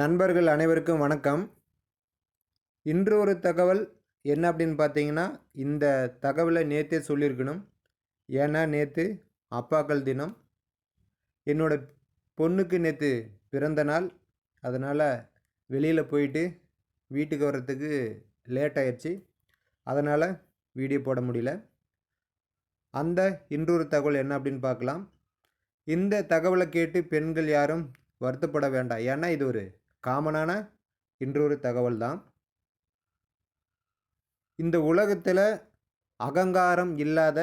நண்பர்கள் அனைவருக்கும் வணக்கம். இன்று ஒரு தகவல் என்ன அப்படின்னு பார்த்தீங்கன்னா இந்த தகவலை நேற்றே சொல்லியிருக்கணும். ஏன்னா நேற்று அப்பாக்கள் தினம். என்னோட பொண்ணுக்கு நேற்று பிறந்த நாள். அதனால் வெளியில் போயிட்டு வீட்டுக்கு வர்றதுக்கு லேட் ஆயிடுச்சு அதனால் வீடியோ போட முடியல. அந்த இன்றொரு தகவல் என்ன அப்படின்னு பார்க்கலாம். இந்த தகவலை கேட்டு பெண்கள் யாரும் வருத்தப்பட வேண்டாம். ஏன்னா இது ஒரு காமனான இன்றொரு தகவல் தான் இந்த உலகத்தில் அகங்காரம் இல்லாத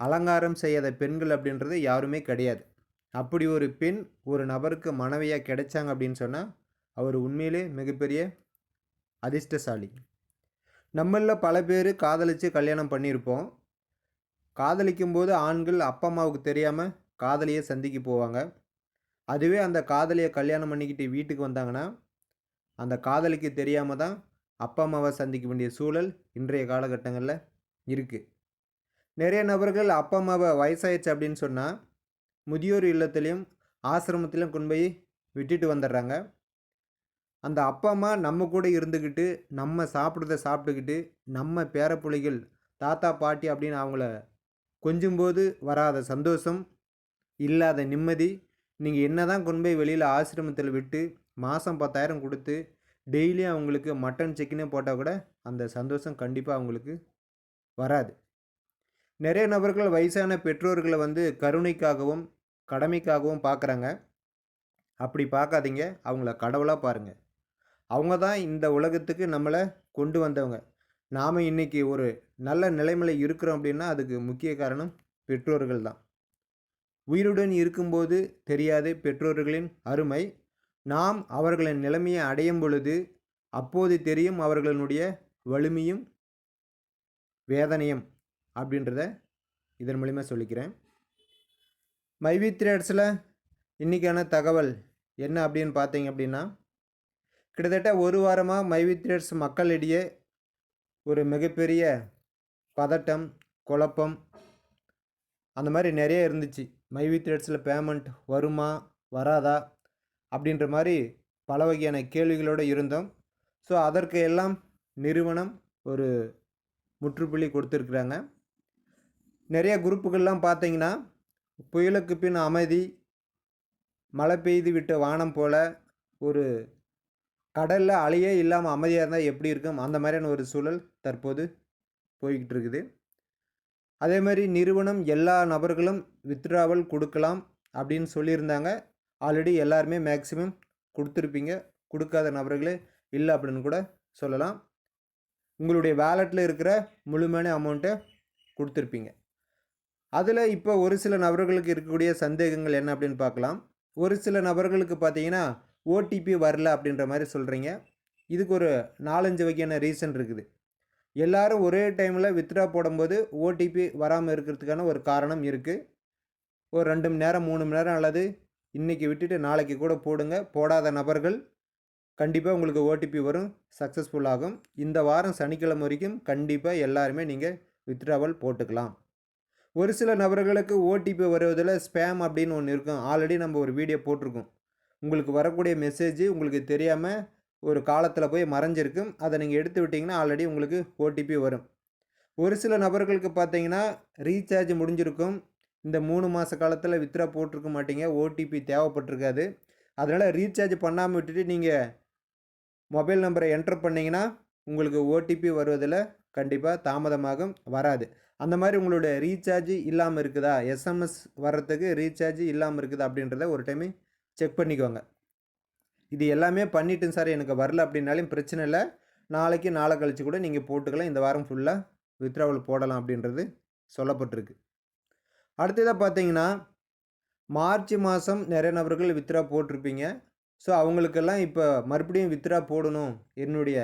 அலங்காரம் செய்யாத பெண்கள் அப்படின்றது யாருமே கிடையாது. அப்படி ஒரு பெண் ஒரு நபருக்கு மனைவியாக கிடைச்சாங்க அப்படின்னு சொன்னால் அவர் உண்மையிலே மிகப்பெரிய அதிர்ஷ்டசாலி. நம்மளில் பல பேர் காதலித்து கல்யாணம் பண்ணியிருப்போம். காதலிக்கும் போது ஆண்கள் அப்பா அம்மாவுக்கு தெரியாமல் காதலியை சந்திக்க போவாங்க. அதுவே அந்த காதலியை கல்யாணம் பண்ணிக்கிட்டு வீட்டுக்கு வந்தாங்கன்னா அந்த காதலிக்கு தெரியாமல் தான் அப்பா அம்மாவை சந்திக்க வேண்டிய சூழல் இன்றைய காலகட்டங்களில் இருக்குது நிறைய நபர்கள் அப்பா அம்மாவை வயசாயிடுச்சு அப்படின்னு சொன்னால் முதியோர் இல்லத்துலேயும் ஆசிரமத்திலையும் கொண்டு போய் விட்டுட்டு வந்துடுறாங்க. அந்த அப்பா அம்மா நம்ம கூட இருந்துக்கிட்டு நம்ம சாப்பிட்றத சாப்பிட்டுக்கிட்டு நம்ம பேரப்புள்ளைகள் தாத்தா பாட்டி அப்படின்னு அவங்கள கொஞ்சும்போது வராத சந்தோஷம் இல்லாத நிம்மதி நீங்கள் என்ன தான் கொண்டு போய் வெளியில் ஆசிரமத்தில் விட்டு மாதம் பத்தாயிரம் கொடுத்து டெய்லியும் அவங்களுக்கு மட்டன் சிக்கனே போட்டால் கூட அந்த சந்தோஷம் கண்டிப்பாக அவங்களுக்கு வராது. நிறைய நபர்கள் வயசான பெற்றோர்களை வந்து கருணைக்காகவும் கடமைக்காகவும் பார்க்குறாங்க அப்படி பார்க்காதீங்க அவங்கள கடவுளாக பாருங்கள் அவங்க தான் இந்த உலகத்துக்கு நம்மளை கொண்டு வந்தவங்க. நாம் இன்றைக்கி ஒரு நல்ல நிலைமையில் இருக்கிறோம் அப்படின்னா அதுக்கு முக்கிய காரணம் பெற்றோர்கள் தான். உயிருடன் இருக்கும்போது தெரியாது பெற்றோர்களின் அருமை. நாம் அவர்களின் நிலைமையை அடையும் பொழுது அப்போது தெரியும் அவர்களினுடைய வலிமையும் வேதனையும் அப்படின்றத இதன் மூலிமா சொல்லிக்கிறேன். மைவி த்ரேட்ஸில் இன்றைக்கான தகவல் என்ன அப்படின்னு பார்த்தீங்க அப்படின்னா கிட்டத்தட்ட ஒரு வாரமாக மைவி த்ரேட்ஸ் மக்களிடையே ஒரு மிகப்பெரிய பதட்டம் குழப்பம் அந்த மாதிரி நிறைய இருந்துச்சு. மைவி த்ரெட்ஸில் பேமெண்ட் வருமா வராதா? அப்படின்ற மாதிரி பல வகையான கேள்விகளோடு இருந்தோம். ஸோ அதற்கு எல்லாம் நிறுவனம் ஒரு முற்றுப்புள்ளி கொடுத்துருக்குறாங்க. நிறைய குரூப்புகள்லாம் பார்த்தீங்கன்னா புயலுக்கு பின் அமைதி மழை பெய்து விட்ட வானம் போல் ஒரு கடலில் அலையே இல்லாமல் அமைதியாக இருந்தால் எப்படி இருக்கும்? அந்த மாதிரியான ஒரு சூழல் தற்போது போய்கிட்டு இருக்குது. அதே மாதிரி நிறுவனம் எல்லா நபர்களும் வித்ட்ராவல் கொடுக்கலாம் அப்படின்னு சொல்லியிருந்தாங்க. ஆல்ரெடி எல்லாருமே மேக்ஸிமம் கொடுத்துருப்பீங்க. கொடுக்காத நபர்களே இல்லை அப்படின்னு கூட சொல்லலாம். உங்களுடைய வேலெட்டில் இருக்கிற முழுமையான அமௌண்ட்டை கொடுத்துருப்பீங்க. அதில் இப்போ ஒரு சில நபர்களுக்கு இருக்கக்கூடிய சந்தேகங்கள் என்ன அப்படின்னு பார்க்கலாம். ஒரு சில நபர்களுக்கு பார்த்தீங்கன்னா ஓடிபி வரல அப்படின்ற மாதிரி சொல்கிறீங்க இதுக்கு ஒரு நாலஞ்சு வகையான ரீசன் இருக்குது. எல்லாரும் ஒரே டைமில் வித்ட்ரா போடும்போது ஓடிபி வராமல் இருக்கிறதுக்கான ஒரு காரணம் இருக்குது ஒரு ரெண்டு மணி நேரம் மூணு மணி நேரம் அல்லது இன்றைக்கி விட்டுட்டு நாளைக்கு கூட போடுங்க. போடாத நபர்கள் கண்டிப்பாக உங்களுக்கு ஓடிபி வரும் சக்ஸஸ்ஃபுல் ஆகும். இந்த வாரம் சனிக்கிழமை வரைக்கும் கண்டிப்பாக எல்லாருமே நீங்கள் வித்ட்ராவல் போட்டுக்கலாம். ஒரு சில நபர்களுக்கு ஓடிபி வருவதில் ஸ்பேம் அப்படின்னு ஒன்று இருக்கும். ஆல்ரெடி நம்ம ஒரு வீடியோ போட்டிருக்கோம். உங்களுக்கு வரக்கூடிய மெசேஜ் உங்களுக்கு தெரியாமல் ஒரு காலத்தில் போய் மறைஞ்சிருக்கும். அதை நீங்கள் எடுத்து விட்டிங்கன்னா ஆல்ரெடி உங்களுக்கு ஓடிபி வரும். ஒரு சில நபர்களுக்கு பார்த்தீங்கன்னா ரீசார்ஜ் முடிஞ்சிருக்கும். இந்த மூணு மாத காலத்தில் வித்ரா போட்டிருக்க மாட்டீங்க. ஓடிபி தேவைப்பட்டிருக்காது. அதனால் ரீசார்ஜ் பண்ணாமல் விட்டுட்டு நீங்கள் மொபைல் நம்பரை என்டர் பண்ணிங்கன்னா உங்களுக்கு ஓடிபி வருவதில் கண்டிப்பாக தாமதமாகும் வராது. அந்த மாதிரி உங்களுடைய ரீசார்ஜ் இல்லாமல் இருக்குதா? எஸ்எம்எஸ் வர்றதுக்கு ரீசார்ஜ் இல்லாமல் இருக்குதா? அப்படின்றத ஒரு டைமு செக் பண்ணிக்கோங்க. இது எல்லாமே பண்ணிட்டேன் சார். எனக்கு வரல அப்படின்னாலும் பிரச்சனை இல்லை. நாளைக்கு நாளை கழித்து கூட நீங்கள் போட்டுக்கலாம். இந்த வாரம் ஃபுல்லாக வித்ராவல் போடலாம் அப்படின்றது சொல்லப்பட்டிருக்கு. அடுத்ததாக பார்த்தீங்கன்னா மார்ச் மாதம் நிறைய நபர்கள் வித்ரா போட்டிருப்பீங்க. ஸோ அவங்களுக்கெல்லாம் இப்போ மறுபடியும் வித்ரா போடணும். என்னுடைய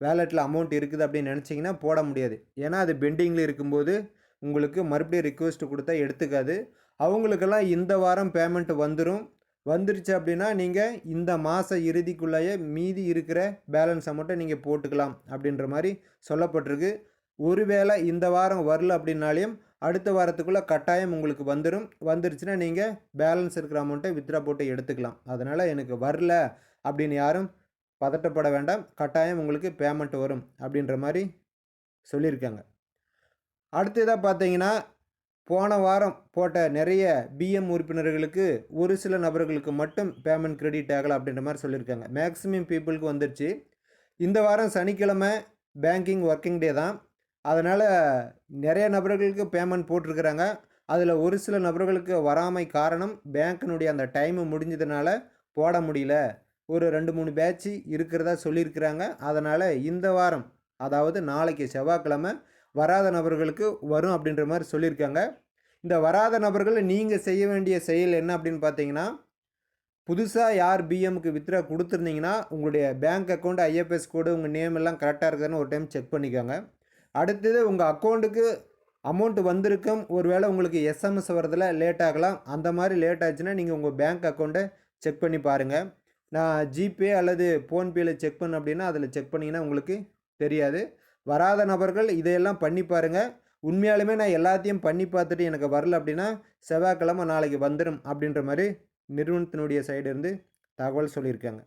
வேலெட்டில் அமௌண்ட் இருக்குது அப்படின்னு நினச்சிங்கன்னா போட முடியாது. ஏன்னா அது பெண்டிங்கில் இருக்கும்போது உங்களுக்கு மறுபடியும் ரிக்வெஸ்ட் கொடுத்தா எடுத்துக்காது. அவங்களுக்கெல்லாம் இந்த வாரம் பேமெண்ட் வந்துடும் வந்துருச்சு அப்படின்னா நீங்கள் இந்த மாத இறுதிக்குள்ளேயே மீதி இருக்கிற பேலன்ஸ் அமௌண்ட்டை நீங்கள் போட்டுக்கலாம் அப்படின்ற மாதிரி சொல்லப்பட்டிருக்கு. ஒருவேளை இந்த வாரம் வரல அப்படின்னாலையும் அடுத்த வாரத்துக்குள்ளே கட்டாயம் உங்களுக்கு வந்துடும் வந்துருச்சுன்னா நீங்கள் பேலன்ஸ் இருக்கிற அமௌண்ட்டை வித்ரா போட்டு எடுத்துக்கலாம். அதனால் எனக்கு வரல அப்படின்னு யாரும் பதட்டப்பட வேண்டாம். கட்டாயம் உங்களுக்கு பேமெண்ட் வரும் அப்படின்ற மாதிரி சொல்லியிருக்காங்க. அடுத்ததாக பார்த்தீங்கன்னா போன வாரம் போட்ட நிறைய பிஎம் உறுப்பினர்களுக்கு ஒரு சில நபர்களுக்கு மட்டும் பேமெண்ட் கிரெடிட் ஆகலை அப்படின்ற மாதிரி சொல்லியிருக்காங்க. மேக்ஸிமம் பீப்புளுக்கு வந்துருச்சு. இந்த வாரம் சனிக்கிழமை பேங்கிங் ஒர்க்கிங் டே தான். அதனால் நிறைய நபர்களுக்கு பேமெண்ட் போட்டிருக்கிறாங்க. அதில் ஒரு சில நபர்களுக்கு வராமை காரணம் பேங்க்கினுடைய அந்த டைமு முடிஞ்சதுனால போட முடியல. ஒரு ரெண்டு மூணு பேட்ச் இருக்கிறதா சொல்லியிருக்கிறாங்க. அதனால் இந்த வாரம் அதாவது நாளைக்கு செவ்வாய்க்கிழமை வராத நபர்களுக்கு வரும் அப்படின்ற மாதிரி சொல்லியிருக்காங்க. இந்த வராத நபர்கள் நீங்கள் செய்ய வேண்டிய செயல் என்ன அப்படின்னு பார்த்தீங்கன்னா புதுசாக யார் பிஎம்க்கு வித்ரா கொடுத்துருந்தீங்கன்னா உங்களுடைய பேங்க் அக்கௌண்ட் ஐஎஃப்எஸ் கோடு உங்கள் நேம் எல்லாம் கரெக்டாக இருக்குதுன்னு ஒரு டைம் செக் பண்ணிக்கோங்க. அடுத்தது உங்கள் அக்கௌண்ட்டுக்கு அமௌண்ட் வந்திருக்கும். ஒருவேளை உங்களுக்கு எஸ்எம்எஸ் வரதில் லேட் ஆகலாம். அந்த மாதிரி லேட் ஆச்சுன்னா நீங்கள் உங்கள் பேங்க் அக்கௌண்ட்டை செக் பண்ணி பாருங்கள் நான் ஜிபே அல்லது ஃபோன்பேயில் செக் பண்ண அப்படின்னா அதில் செக் பண்ணிங்கன்னா உங்களுக்கு தெரியாது. வராத நபர்கள் இதையெல்லாம் பண்ணி பாருங்கள் உண்மையாலுமே நான் எல்லாத்தையும் பண்ணி பார்த்துட்டு எனக்கு வரல அப்படின்னா செவ்வாய்க்கிழமை நாளைக்கு வந்துடும் அப்படின்ற மாதிரி நிறுவனத்தினுடைய சைடு இருந்து தகவல் சொல்லியிருக்காங்க.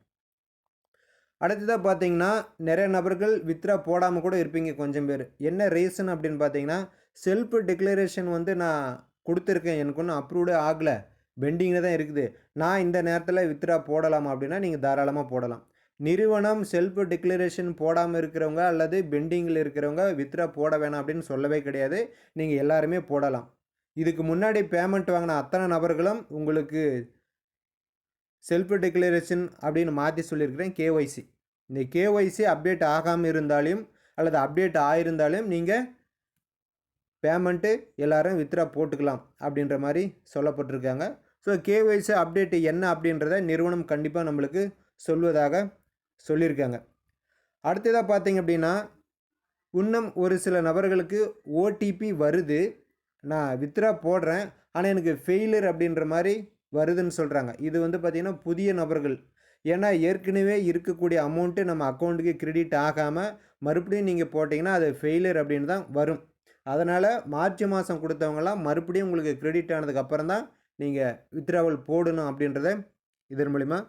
அடுத்ததாக பார்த்தீங்கன்னா நிறைய நபர்கள் வித்ரா போடாமல் கூட இருப்பீங்க கொஞ்சம் பேர். என்ன ரீசன் அப்படின்னு பார்த்தீங்கன்னா செல்ஃப் டிக்ளரேஷன் வந்து நான் கொடுத்துருக்கேன். எனக்கு ஒன்றும் அப்ரூவ்டே ஆகலை. பெண்டிங்கில் தான் இருக்குது. நான் இந்த நேரத்தில் வித்ரா போடலாமா அப்படின்னா நீங்கள் தாராளமாக போடலாம். நிறுவனம் செல்ஃப் டிக்ளரேஷன் போடாமல் இருக்கிறவங்க அல்லது பெண்டிங்கில் இருக்கிறவங்க வித்ரா போட வேணாம் அப்படின்னு சொல்லவே கிடையாது. நீங்கள் எல்லாருமே போடலாம். இதுக்கு முன்னாடி பேமெண்ட் வாங்கின அத்தனை நபர்களும் உங்களுக்கு செல்ஃப் டிக்ளரேஷன் அப்படின்னு மாற்றி சொல்லியிருக்கிறேன் கேஒய்சி இந்த கேஒய்சி அப்டேட் ஆகாமல் இருந்தாலும் அல்லது அப்டேட் ஆகிருந்தாலும் நீங்கள் பேமெண்ட்டு எல்லோரும் வித்ரா போட்டுக்கலாம் அப்படின்ற மாதிரி சொல்லப்பட்டிருக்காங்க. ஸோ கேஒய்சி அப்டேட் என்ன அப்படின்றத நிறுவனம் கண்டிப்பாக நம்மளுக்கு சொல்வதாக சொல்லியிருக்காங்க. அடுத்ததாக பார்த்தீங்க அப்படின்னா இன்னும் ஒரு சில நபர்களுக்கு ஓடிபி வருது. நான் வித்ரா போடுறேன். ஆனால் எனக்கு ஃபெயிலர் அப்படின்ற மாதிரி வருதுன்னு சொல்கிறாங்க இது வந்து பார்த்திங்கன்னா புதிய நபர்கள். ஏன்னா ஏற்கனவே இருக்கக்கூடிய அமௌண்ட்டு நம்ம அக்கௌண்ட்டுக்கு கிரெடிட் ஆகாமல் மறுபடியும் நீங்கள் போட்டிங்கன்னா அது ஃபெயிலியர் அப்படின்னு தான் வரும். அதனால் மார்ச் மாதம் கொடுத்தவங்கலாம் மறுபடியும் உங்களுக்கு கிரெடிட் ஆனதுக்கப்புறம் தான் நீங்கள் வித்ராவல் போடணும் அப்படின்றத இதன் மூலிமா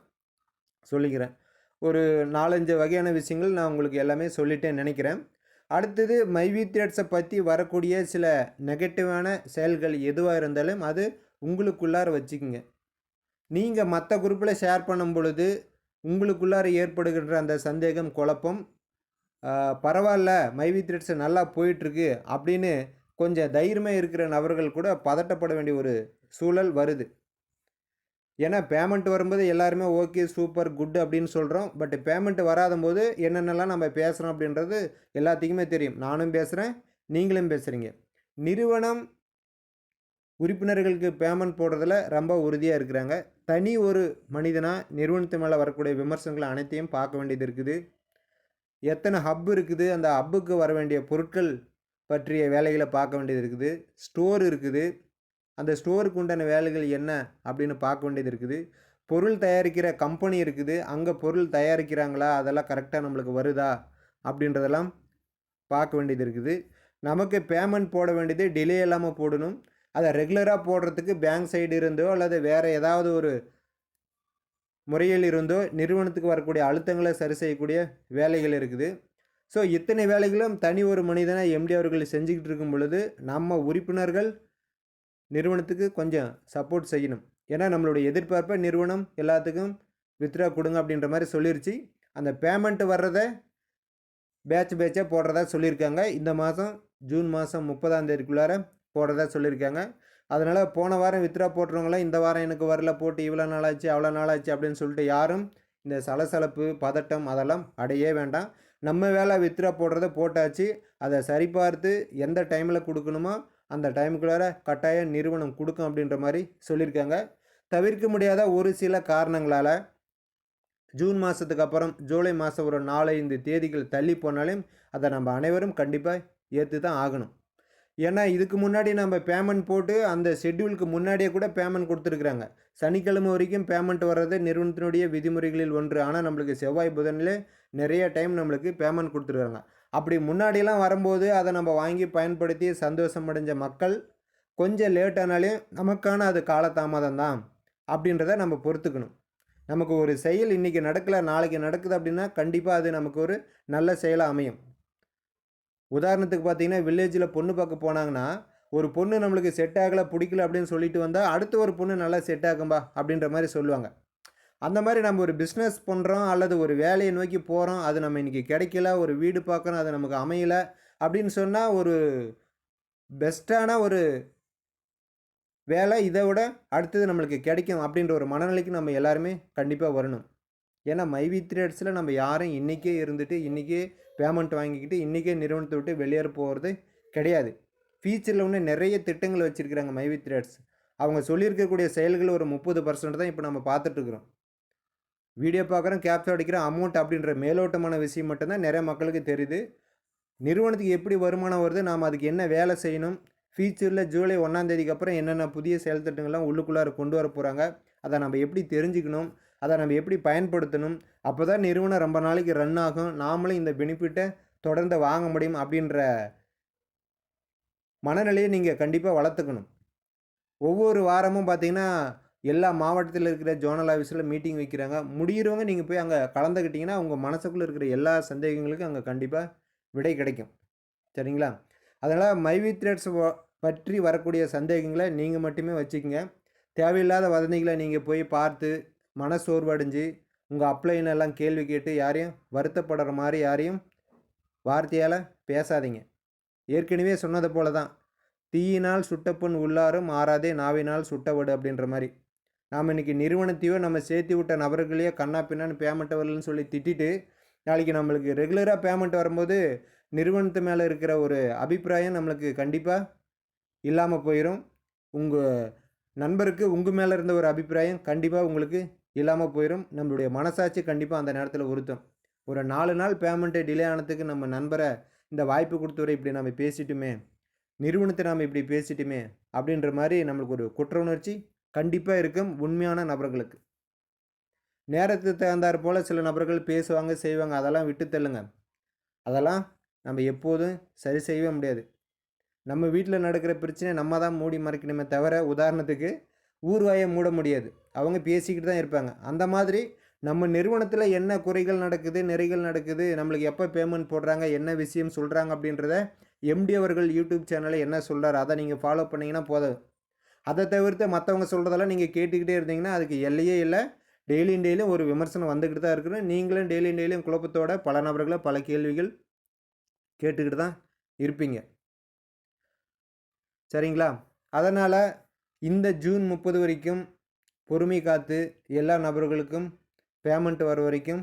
சொல்லிக்கிறேன். ஒரு நாலஞ்சு வகையான விஷயங்கள் நான் உங்களுக்கு எல்லாமே சொல்லிட்டேன் நினைக்கிறேன். அடுத்தது மைவி த்ரெட்ஸை பற்றி வரக்கூடிய சில நெகட்டிவான செயல்கள் எதுவாக இருந்தாலும் அது உங்களுக்குள்ளார வச்சுக்கோங்க. நீங்கள் மற்ற குரூப்பில் ஷேர் பண்ணும் பொழுது உங்களுக்குள்ளார ஏற்படுகின்ற அந்த சந்தேகம் குழப்பம் பரவாயில்ல மைவி த்ரெட்ஸ் நல்லா போயிட்டுருக்கு அப்படின்னு கொஞ்சம் தைரியமாக இருக்கிற நபர்கள் கூட பதட்டப்பட வேண்டிய ஒரு சூழல் வருது. ஏன்னா பேமெண்ட் வரும்போது எல்லாருமே ஓகே சூப்பர் குட் அப்படின்னு சொல்கிறோம் பட் பேமெண்ட் வராத போது என்னென்னலாம் நம்ம பேசுகிறோம் அப்படின்றது எல்லாத்துக்குமே தெரியும். நானும் பேசுகிறேன் நீங்களும் பேசுகிறீங்க நிறுவனம் உறுப்பினர்களுக்கு பேமெண்ட் போடுறதுல ரொம்ப உறுதியாக இருக்கிறாங்க. தனி ஒரு மனிதனாக நிறுவனத்து மேலே வரக்கூடிய விமர்சனங்கள் அனைத்தையும் பார்க்க வேண்டியது இருக்குது. எத்தனை ஹப் இருக்குது அந்த ஹப்புக்கு வர வேண்டிய பொருட்கள் பற்றிய வேலைகளை பார்க்க வேண்டியது இருக்குது. ஸ்டோர் இருக்குது. அந்த ஸ்டோருக்கு உண்டான வேலைகள் என்ன அப்படின்னு பார்க்க வேண்டியது இருக்குது. பொருள் தயாரிக்கிற கம்பெனி இருக்குது. அங்கே பொருள் தயாரிக்கிறாங்களா? அதெல்லாம் கரெக்டாக நம்மளுக்கு வருதா? அப்படின்றதெல்லாம் பார்க்க வேண்டியது இருக்குது. நமக்கு பேமெண்ட் போட வேண்டியது டிலே இல்லாமல் போடணும். அதை ரெகுலராக போடுறதுக்கு பேங்க் சைடு இருந்தோ அல்லது வேறு ஏதாவது ஒரு முறையில் இருந்தோ நிறுவனத்துக்கு வரக்கூடிய அழுத்தங்களை சரி செய்யக்கூடிய வேலைகள் இருக்குது. ஸோ இத்தனை வேலைகளும் தனி ஒரு மனிதனை எம்டி அவர்கள் செஞ்சுக்கிட்டு இருக்கும் பொழுது நம்ம உறுப்பினர்கள் நிறுவனத்துக்கு கொஞ்சம் சப்போர்ட் செய்யணும். ஏன்னா நம்மளுடைய எதிர்பார்ப்பை நிறுவனம் எல்லாத்துக்கும் வித்ரா கொடுங்க அப்படின்ற மாதிரி சொல்லிருச்சு. அந்த பேமெண்ட்டு வர்றதை பேட்ச் பேட்சாக போடுறதா சொல்லியிருக்காங்க. இந்த மாதம் ஜூன் மாதம் முப்பதாம் தேதிக்குள்ளார போடுறதா சொல்லியிருக்காங்க. அதனால் போன வாரம் வித்ரா போட்டுறவங்களாம் இந்த வாரம் எனக்கு வரல போட்டு இவ்வளோ நாளாச்சு அவ்வளோ நாளாச்சு அப்படின்னு சொல்லிட்டு யாரும் இந்த சலசலப்பு பதட்டம் அதெல்லாம் அடையே வேண்டாம். நம்ம வேலை வித்ரா போடுறத போட்டாச்சு. அதை சரிபார்த்து எந்த டைமில் கொடுக்கணுமோ அந்த டைமுக்குள்ளார கட்டாயம் நிறுவனம் கொடுக்கும் அப்படின்ற மாதிரி சொல்லியிருக்காங்க. தவிர்க்க முடியாத ஒரு சில காரணங்களால் ஜூன் மாதத்துக்கு அப்புறம் ஜூலை மாதம் ஒரு நாலஞ்சு தேதிகள் தள்ளி போனாலும் அதை நம்ம அனைவரும் கண்டிப்பாக ஏற்று தான் ஆகணும். ஏன்னா இதுக்கு முன்னாடி நம்ம பேமெண்ட் போட்டு அந்த ஷெட்யூலுக்கு முன்னாடியே கூட பேமெண்ட் கொடுத்துருக்குறாங்க. சனிக்கிழமை வரைக்கும் பேமெண்ட் வர்றது நிறுவனத்தினுடைய விதிமுறைகளில் ஒன்று. ஆனால் நம்மளுக்கு செவ்வாய் புதனில் நிறைய டைம் நம்மளுக்கு பேமெண்ட் கொடுத்துருக்காங்க. அப்படி முன்னாடியெல்லாம் வரும்போது அதை நம்ம வாங்கி பயன்படுத்தி சந்தோஷம் அடைஞ்ச மக்கள் கொஞ்சம் லேட்டானாலே நமக்கான அது காலதாமதம் தான் அப்படின்றத நம்ம பொறுத்துக்கணும். நமக்கு ஒரு செயல் இன்றைக்கி நடக்கல நாளைக்கு நடக்குது அப்படின்னா கண்டிப்பாக அது நமக்கு ஒரு நல்ல செயலாக அமையும். உதாரணத்துக்கு பார்த்தீங்கன்னா வில்லேஜில் பொண்ணு பார்க்க போனாங்கன்னா ஒரு பொண்ணு நம்மளுக்கு செட் ஆகலை பிடிக்கல அப்படின்னு சொல்லிட்டு வந்தால் அடுத்த ஒரு பொண்ணு நல்லா செட் ஆகும்பா அப்படின்ற மாதிரி சொல்லுவாங்க. அந்த மாதிரி நம்ம ஒரு பிஸ்னஸ் பண்ணுறோம் அல்லது ஒரு வேலையை நோக்கி போகிறோம் அது நம்ம இன்றைக்கி கிடைக்கல ஒரு வீடு பார்க்குறோம் அது நமக்கு அமையலை அப்படின்னு சொன்னால் ஒரு பெஸ்ட்டான ஒரு வேலை இதை விட அடுத்தது நம்மளுக்கு கிடைக்கும் அப்படின்ற ஒரு மனநிலைக்கு நம்ம எல்லாருமே கண்டிப்பாக வரணும். ஏன்னா மைவி த்ரேட்ஸில் நம்ம யாரும் இன்றைக்கே இருந்துட்டு இன்றைக்கே பேமெண்ட் வாங்கிக்கிட்டு இன்றைக்கே நிறுவனத்தை விட்டு வெளியேற போகிறது கிடையாது. ஃபியூச்சரில் ஒன்று நிறைய திட்டங்கள் வச்சுருக்கிறாங்க மைவி த்ரேட்ஸ் அவங்க சொல்லியிருக்கக்கூடிய செயல்கள் ஒரு முப்பது பர்சன்ட் தான் இப்போ நம்ம பார்த்துட்ருக்குறோம் வீடியோ பார்க்குறோம் கேப்சர் அடிக்கிறோம் அமௌண்ட் அப்படின்ற மேலோட்டமான விஷயம் மட்டும்தான் நிறைய மக்களுக்கு தெரியுது. நிறுவனத்துக்கு எப்படி வருமானம் வருது நாம் அதுக்கு என்ன வேலை செய்யணும் ஃபியூச்சரில் ஜூலை ஒன்றாந்தேதிக்கு அப்புறம் என்னென்ன புதிய செயல் திட்டங்கள்லாம் உள்ளுக்குள்ளார கொண்டு வர போகிறாங்க அதை நம்ம எப்படி தெரிஞ்சுக்கணும் அதை நம்ம எப்படி பயன்படுத்தணும் அப்போ தான் நிறுவனம் ரொம்ப நாளைக்கு ரன் ஆகும் நாமளும் இந்த பெனிஃபிட்டை தொடர்ந்து வாங்க முடியும் அப்படின்ற மனநிலையை நீங்கள் கண்டிப்பாக வளர்த்துக்கணும். ஒவ்வொரு வாரமும் பார்த்திங்கன்னா எல்லா மாவட்டத்தில் இருக்கிற ஜோனல் ஆஃபீஸில் மீட்டிங் வைக்கிறாங்க. முடிகிறவங்க நீங்கள் போய் அங்கே கலந்துக்கிட்டிங்கன்னா உங்கள் மனசுக்குள்ளே இருக்கிற எல்லா சந்தேகங்களுக்கும் அங்கே கண்டிப்பாக விடை கிடைக்கும். சரிங்களா? அதனால் மைவி த்ரெட்ஸ் பற்றி வரக்கூடிய சந்தேகங்களை நீங்கள் மட்டுமே வச்சுக்கோங்க. தேவையில்லாத வதந்திகளை நீங்கள் போய் பார்த்து மன சோர்வடைஞ்சு உங்கள் அப்ளைன் எல்லாம் கேள்வி கேட்டு யாரையும் வருத்தப்படுற மாதிரி யாரையும் வார்த்தையால் பேசாதீங்க. ஏற்கனவே சொன்னது போல தான் தீயினால் சுட்டப்புண் உள்ளாரும் மாறாதே நாவினால் சுட்டவடு அப்படின்ற மாதிரி. நாம் இன்றைக்கி நிறுவனத்தையோ நம்ம சேர்த்து விட்ட நபர்களையோ கண்ணா பின்னான்னு பேமெண்ட் வரலன்னு சொல்லி திட்டிட்டு நாளைக்கு நம்மளுக்கு ரெகுலராக பேமெண்ட் வரும்போது நிறுவனத்து மேலே இருக்கிற ஒரு அபிப்பிராயம் நம்மளுக்கு கண்டிப்பாக இல்லாமல் போயிடும் உங்கள் நண்பருக்கு உங்கள் மேலே இருந்த ஒரு அபிப்பிராயம் கண்டிப்பாக உங்களுக்கு இல்லாமல் போயிடும் நம்மளுடைய மனசாட்சி கண்டிப்பாக அந்த நேரத்தில் உறுத்தும். ஒரு நாலு நாள் பேமெண்ட்டு டிலே ஆனதுக்கு நம்ம நண்பரை இந்த வாய்ப்பு கொடுத்தவரை இப்படி நம்ம பேசிட்டுமே நிறுவனத்தை நாம் இப்படி பேசிட்டுமே அப்படின்ற மாதிரி நம்மளுக்கு ஒரு குற்ற உணர்ச்சி கண்டிப்பாக இருக்கும் உண்மையான நபர்களுக்கு. நேரத்துக்கு தகுந்தாற் போல் சில நபர்கள் பேசுவாங்க செய்வாங்க. அதெல்லாம் விட்டு தள்ளுங்க. அதெல்லாம் நம்ம எப்போதும் சரி செய்யவே முடியாது. நம்ம வீட்டில் நடக்கிற பிரச்சனை நம்ம தான் மூடி மறைக்கணுமே தவிர உதாரணத்துக்கு ஊர்வாயை மூட முடியாது. அவங்க பேசிக்கிட்டு தான் இருப்பாங்க. அந்த மாதிரி நம்ம நிறுவனத்தில் என்ன குறைகள் நடக்குது நிறைகள் நடக்குது நம்மளுக்கு எப்போ பேமெண்ட் போடுறாங்க என்ன விஷயம் சொல்கிறாங்க அப்படின்றத எம்டி அவர்கள் யூடியூப் சேனலில் என்ன சொல்கிறார் அதை நீங்கள் ஃபாலோ பண்ணிங்கன்னா போதும். அதை தவிர்த்து மற்றவங்க சொல்கிறதெல்லாம் நீங்கள் கேட்டுக்கிட்டே இருந்தீங்கன்னா அதுக்கு எல்லையே இல்லை. டெய்லியும் டெய்லியும் ஒரு விமர்சனம் வந்துக்கிட்டு தான் இருக்கணும் நீங்களும் டெய்லியும் டெய்லியும் குழப்பத்தோட பல நபர்களை பல கேள்விகள் கேட்டுக்கிட்டு தான் இருப்பீங்க. சரிங்களா? அதனால் இந்த ஜூன் முப்பது வரைக்கும் பொறுமை காத்து எல்லா நபர்களுக்கும் பேமெண்ட் வர வரைக்கும்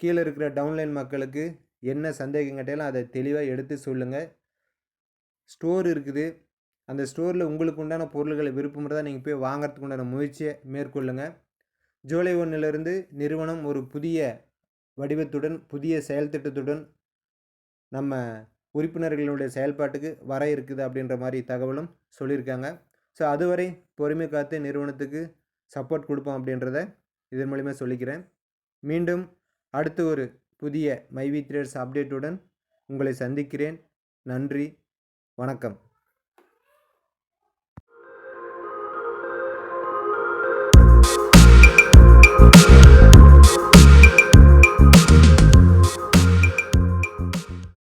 கீழே இருக்கிற டவுன்லைன் மக்களுக்கு என்ன சந்தேகம் கேட்டாலும் அதை தெளிவாக எடுத்து சொல்லுங்கள் ஸ்டோர் இருக்குது. அந்த ஸ்டோரில் உங்களுக்கு உண்டான பொருள்களை விருப்பம் தான் நீங்கள் போய் வாங்கிறதுக்கு உண்டான முயற்சியை மேற்கொள்ளுங்கள் ஜூலை ஒன்றிலிருந்து நிறுவனம் ஒரு புதிய வடிவத்துடன் புதிய செயல் திட்டத்துடன் நம்ம உறுப்பினர்களுடைய செயல்பாட்டுக்கு வர இருக்குது அப்படின்ற மாதிரி தகவலும் சொல்லியிருக்காங்க. ஸோ அதுவரை பொறுமை காத்து நிறுவனத்துக்கு சப்போர்ட் கொடுப்போம் அப்படின்றத இதன் மூலிமா சொல்லிக்கிறேன். மீண்டும் அடுத்து ஒரு புதிய மைவி த்ரேட்ஸ் அப்டேட்டுடன் உங்களை சந்திக்கிறேன். நன்றி வணக்கம்.